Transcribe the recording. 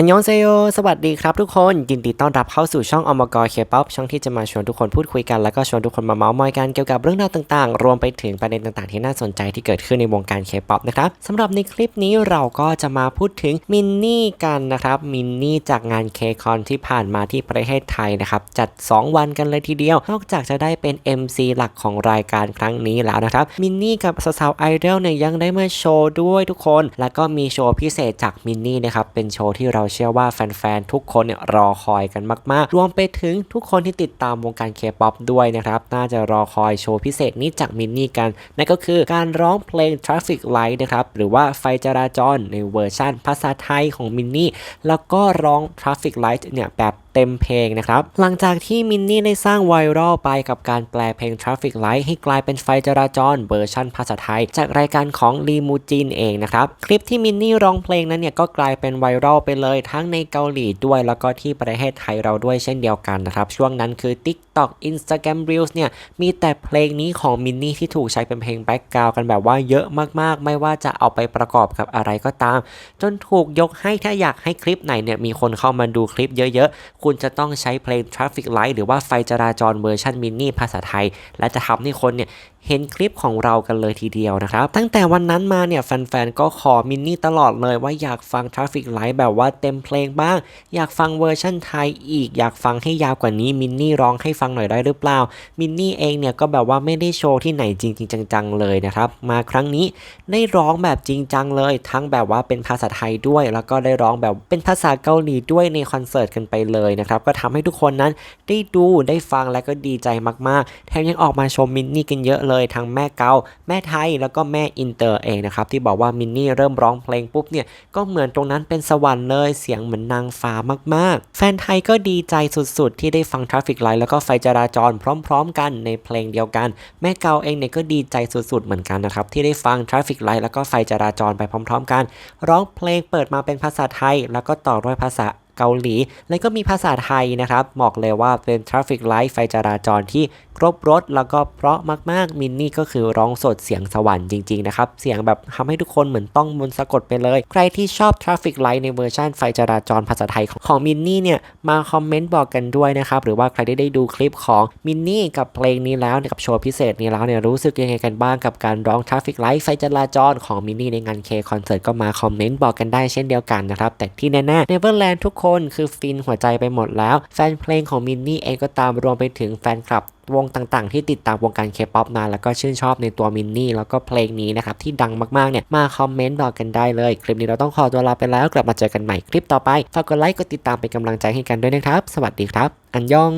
อันยองเซโยสวัสดีครับทุกคน ยินดีต้อนรับเข้าสู่ช่องอมกรเคป๊อปช่องที่จะมาชวนทุกคนพูดคุยกันแล้วก็ชวนทุกคนมาเมาส์มอยกันเกี่ยวกับเรื่องราวต่างๆ รวมไปถึงประเด็นต่างๆ ที่น่าสนใจที่เกิดขึ้นในวงการเคป๊อปนะครับสำหรับในคลิปนี้เราก็จะมาพูดถึงมินนี่กันนะครับ มินนี่จากงานเคคอนที่ผ่านมาที่ประเทศไทยนะครับ จัด 2 วันกันเลยทีเดียวนอกจากจะได้เป็น MC หลักของรายการครั้งนี้แล้วนะครับมินนี่กับสาวๆไอดอลเนี่ยยังได้มาโชว์ด้วยทุกคน แล้วก็มีโชว์พิเศษจากมินนี่นะครับเป็นโชว์ที่เราเชื่อว่าแฟนๆทุกคนเนี่ยรอคอยกันมากๆ รวมไปถึงทุกคนที่ติดตามวงการเคป๊อปด้วยนะครับน่าจะรอคอยโชว์พิเศษนี้จากมินนี่กัน นั่นก็คือการร้องเพลง Traffic Light นะครับหรือว่าไฟจราจรในเวอร์ชั่นภาษาไทยของมินนี่แล้วก็ร้อง Traffic Light เนี่ยแบบเต็มเพลงนะครับ หลังจากที่มินนี่ได้สร้างไวรัลไปกับการแปลเพลง Traffic Light ให้กลายเป็นไฟจราจรเวอร์ชั่นภาษาไทย จากรายการของลีมูจินเองนะครับ คลิปที่มินนี่ร้องเพลงนั้นเนี่ยก็กลายเป็นไวรัลไปเลยทั้งในเกาหลีด้วยแล้วก็ที่ประเทศไทยเราด้วยเช่นเดียวกันนะครับ ช่วงนั้นคือ TikTok Instagram Reels เนี่ยมีแต่เพลงนี้ของมินนี่ที่ถูกใช้เป็นเพลงแบ็กกราวกันแบบว่าเยอะมากๆ ไม่ว่าจะเอาไปประกอบกับอะไรก็ตาม จนถูกยกให้ถ้าอยากให้คลิปไหนเนี่ยมีคนเข้ามาดูคลิปเยอะๆ คุณจะต้องใช้เพลง Traffic Light หรือว่าไฟจราจรเวอร์ชันมินนี่ภาษาไทย และจะทำให้คนเนี่ยเห็นคลิปของเรากันเลยทีเดียวนะครับ ตั้งแต่วันนั้นมาเนี่ยแฟนๆ ก็ขอมินนี่ตลอดเลยว่าอยากฟัง Traffic Light แบบว่าเต็มเพลงบ้าง อยากฟังเวอร์ชันไทยอีก อยากฟังให้ยาวกว่านี้มินนี่ร้องให้ฟังหน่อยได้หรือเปล่า มินนี่เองเนี่ยก็แบบว่าไม่ได้โชว์ที่ไหนจริงๆจังๆเลยนะครับ มาครั้งนี้ได้ร้องแบบจริงจังเลย ทั้งแบบว่าเป็นภาษาไทยด้วย แล้วก็ได้ร้องแบบเป็นภาษาเกาหลีด้วยในคอนเสิร์ตกันไปเลยนะครับ ก็ทำให้ทุกคนนั้นได้ดูได้ฟังและก็ดีใจมากๆ แถมยังออกมาชมมินนี่กันเยอะเลยทั้งแม่เกาแม่ไทยแล้วก็แม่อินเตอร์เองนะครับที่บอกว่ามินนี่เริ่มร้องเพลงปุ๊บเนี่ยก็เหมือนตรงนั้นเป็นสวรรค์เลยเสียงเหมือนนางฟ้ามากๆ แฟนไทยก็ดีใจสุดๆ ที่ได้ฟัง Traffic Light แล้วก็ไฟฟจราจรพร้อมๆ กันในเพลงเดียวกัน แม่เกาเองเนี่ยก็ดีใจสุดๆ เหมือนกันนะครับ ที่ได้ฟัง Traffic Light แล้วก็ไฟจราจรไปพร้อม ๆ กัน ร้องเพลงเปิดมาเป็นภาษาไทย แล้วก็ต่อด้วยภาษา เกาหลี แล้วก็มีภาษาไทยนะครับ บอกเลยว่าเป็น Traffic Light ไฟจราจรที่ครบรถแล้วก็เพราะมากๆมินนี่ก็คือร้องสดเสียงสวรรค์จริงๆนะครับ เสียงแบบทำให้ทุกคนเหมือนต้องมนสะกดไปเลย ใครที่ชอบ Traffic Light ในเวอร์ชันไฟจราจรภาษาไทยของของมินนี่เนี่ยมาคอมเมนต์บอกกันด้วยนะครับหรือว่าใครได้ได้ดูคลิปของมินนี่กับเพลงนี้แล้วกับโชว์พิเศษนี้แล้วเนี่ยรู้สึกยังไงกันบ้างกับการร้อง Traffic Light ไฟจราจรของมินนี่ในงานเคคอนเสิร์ตก็มาคอมเมนต์บอกกันได้เช่นเดียวกันนะครับแต่ที่แน่ๆ Neverland ทุกคนคือฟินหัวใจไปหมดแล้ว แฟนเพลงของมินนี่เองก็ตามรวมไปถึงแฟนคลับวงต่างๆ ที่ติดตามวงการเคป๊อปนานแล้วก็ชื่นชอบในตัวมินนี่ แล้วก็เพลงนี้นะครับ ที่ดังมากๆเนี่ยมาคอมเมนต์บอกกันได้เลย คลิปนี้เราต้องขอตัวลาไปแล้วกลับมาเจอกันใหม่คลิปต่อไปฝากกดไลค์กดติดตามเป็นกำลังใจให้กันด้วยนะครับ สวัสดีครับ อันยอง